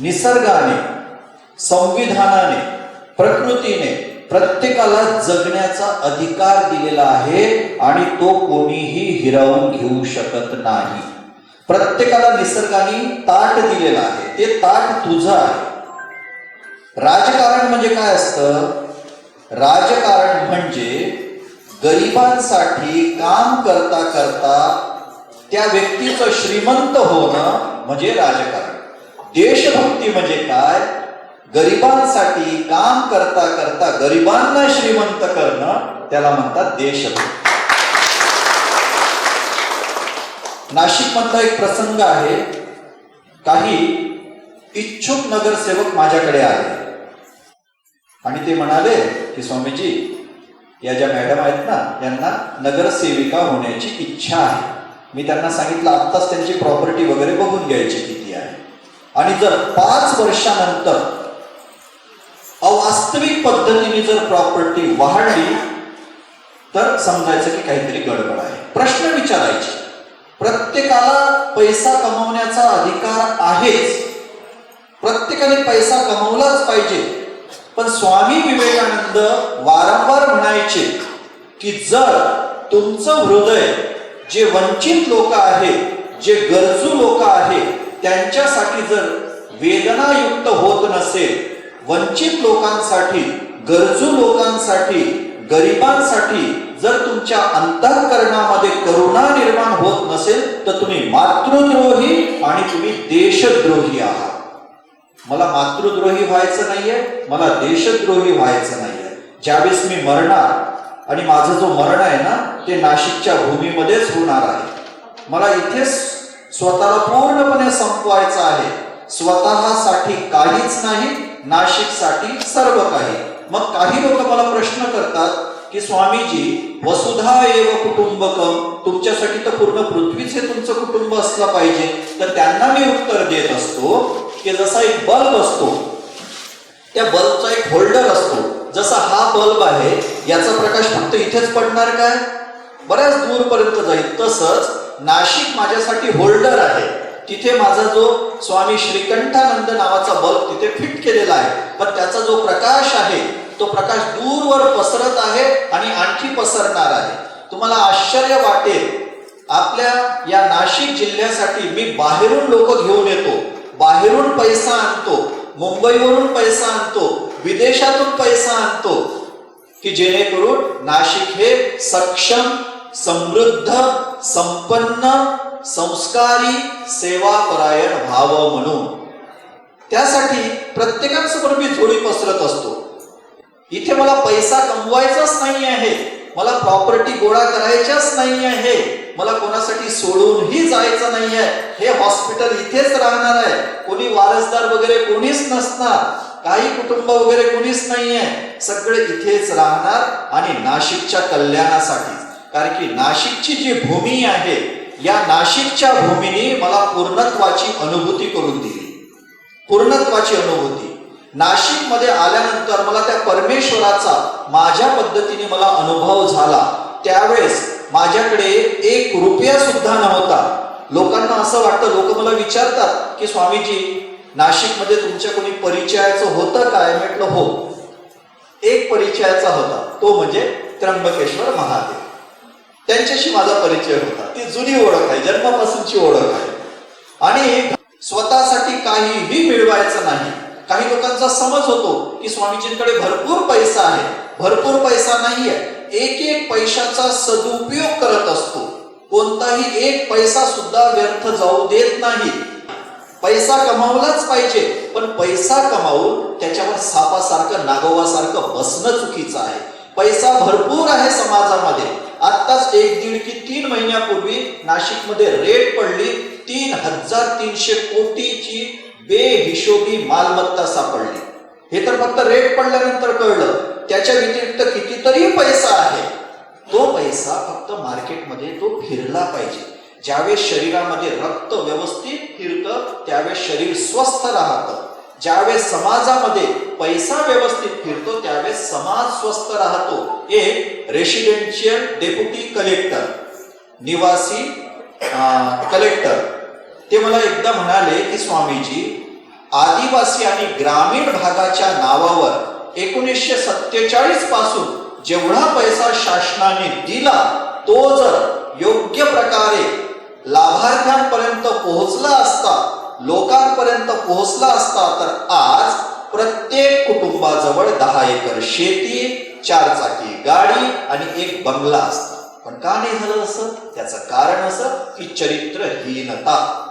निसर्गाने संविधानाने प्रकृतीने प्रत्येकाला जगण्याचा अधिकार दिलेला आहे आणि तो कोणीही हिरावून घेऊ शकत नाही. प्रत्येकाला निसर्गाने ताट दिलेला आहे. ते ताट तुझं आहे. राजकारण म्हणजे काय असतं? राजकारण म्हणजे गरिबांसाठी काम करता करता त्या व्यक्तीचं श्रीमंत होणं म्हणजे राजकारण. देशभक्ती म्हणजे काय? गरिबांसाठी काम करता करता गरिबांना श्रीमंत करणं त्याला म्हणतात देशभक्ती. नाशिक मधला एक प्रसंग आहे. काही इच्छुक नगरसेवक माझ्याकडे आले. आणि ते म्हणाले की स्वामीजी या ज्या मॅडम आहेत ना यांना नगरसेविका होण्याची इच्छा आहे. मी त्यांना सांगितलं आत्ताच त्यांची प्रॉपर्टी वगैरे बघून घ्यायची किती आणि जर पाच वर्षानंतर अवास्तविक पद्धतीने जर प्रॉपर्टी वाढली तर समजायचं की काहीतरी गडबड आहे. प्रश्न विचारायचे. प्रत्येकाला पैसा कमवण्याचा अधिकार आहेच. प्रत्येकाने पैसा कमवलाच पाहिजे. पण स्वामी विवेकानंद वारंवार म्हणायचे की जर तुमचं हृदय जे वंचित लोक आहेत जे गरजू लोक आहेत त्यांच्यासाठी जर वेदनायुक्त होत नसेल वंचित लोकांसाठी गरजू लोकांसाठी गरिबांसाठी जर तुमच्या अंतःकरणामध्ये करुणा निर्माण होत नसेल तर तुम्ही मातृद्रोही आणि तुम्ही देशद्रोही आहात. मला मातृद्रोही व्हायचं नाहीये मला देशद्रोही व्हायचं नाहीये. ज्यावेळेस मी मरणार आणि माझं जो मरण आहे ना ते नाशिकच्या भूमीमध्येच होणार आहे. मला इथेच स्वतःला पूर्णपणे संपवायचं आहे. स्वतःसाठी काहीच नाही नाशिकसाठी सर्व काही. मग काही लोक मला प्रश्न करतात की स्वामीजी वसुधा एव कुटुंबकम तुमच्यासाठी तर पूर्ण पृथ्वीच हे तुमचं कुटुंब असलं पाहिजे. तर त्यांना मी उत्तर देत असतो की जसा एक बल्ब असतो त्या बल्बचा एक होल्डर असतो. जसा हा बल्ब आहे याचा प्रकाश फक्त इथेच पडणार काय? बऱ्याच दूरपर्यंत जाईल. तसंच नाशिक माझ्यासाठी होल्डर आहे. तिथे माझा जो स्वामी श्रीकंठानंद नावाचा बल्ब तिथे फिट केलेला आहे. पण त्याचा जो प्रकाश आहे तो प्रकाश दूरवर पसरत आहे आणि आणखी पसरणार आहे. तुम्हाला आश्चर्य वाटेल आपल्या या नाशिक जिल्ह्यासाठी मी बाहेरून लोक घेऊन येतो. बाहेरून पैसा आणतो मुंबईवरून पैसा आणतो विदेशातून पैसा आणतो की जेणेकरून नाशिक हे सक्षम समृद्ध संपन्न संस्कारी सेवापरायण व्हावं म्हणून. त्यासाठी प्रत्येकासमोर मी झोळी पसरत असतो. इथे मला पैसा कमवायचाच नाही आहे. मला प्रॉपर्टी गोळा करायच्याच नाही आहे. मला कोणासाठी सोडूनही जायचं नाही आहे. हे हॉस्पिटल इथेच राहणार आहे. कोणी वारसदार वगैरे कोणीच नसणार. काही कुटुंब वगैरे कोणीच नाही आहे सगळे इथेच राहणार आणि नाशिकच्या कल्याणासाठी कारण की नाशिकची जी भूमी आहे या नाशिकच्या भूमीने मला पूर्णत्वाची अनुभूती करून दिली. पूर्णत्वाची अनुभूती. नाशिकमध्ये आल्यानंतर मला त्या परमेश्वराचा माझ्या पद्धतीने मला अनुभव झाला. त्यावेळेस माझ्याकडे एक रुपया सुद्धा नव्हता. लोकांना असं वाटतं लोक मला विचारतात की स्वामीजी नाशिकमध्ये तुमच्या कोणी परिचयाचं होतं काय? म्हटलं हो. एक परिचयाचा होता. तो म्हणजे त्र्यंबकेश्वर महादेव. त्यांच्याशी माझा परिचय होता. ती जुनी ओळख आहे जन्मापासूनची ओळख आहे. आणि स्वतःसाठी काहीही मिळवायचं नाही. काही लोकांचा समज होतो की स्वामीजींकडे भरपूर पैसा आहे. भरपूर पैसा नाहीये. एक एक पैशाचा सदुपयोग करत असतो. कोणताही एक पैसा सुद्धा व्यर्थ जाऊ देत नाही. पैसा कमावलाच पाहिजे पण पैसा कमावून त्याच्यावर सापासारखं नागोवासारखं बसणं चुकीचं आहे. पैसा भरपूर आहे समाजामध्ये. आत्ताच एक दीड की तीन महिन्यापूर्वी नाशिकमध्ये रेट पडली. तीन हजार तीनशे कोटीची बेहिशोबी मालमत्ता सापडली. हे तर फक्त रेट पडल्यानंतर कळलं. त्याच्या व्यतिरिक्त कितीतरी पैसा आहे. तो पैसा फक्त मार्केटमध्ये तो फिरला पाहिजे. ज्यावेळेस शरीरामध्ये रक्त व्यवस्थित फिरतं त्यावेळेस शरीर स्वस्थ राहतं. ज्यावेळेस समाजामध्ये पैसा व्यवस्थित फिरतो त्यावेळेस समाज स्वस्थ राहतो. एक रेसिडेन्शियल डेप्युटी कलेक्टर निवासी कलेक्टर ते मला एकदा म्हणाले की स्वामीजी आदिवासी आणि ग्रामीण भागाच्या नावावर एकोणीसशे सत्तेचाळीसपासून जेवढा पैसा शासनाने दिला तो जर योग्य प्रकारे लाभार्थ्यांपर्यंत पोहोचला असता लोकांपर्यंत पोहोचला असता तर आज प्रत्येक कुटुंबाजवळ दहा एकर शेती चार चाकी गाडी आणि एक बंगला असता. पण का नाही झालं असं? त्याचं कारण असं की चरित्रहीनता.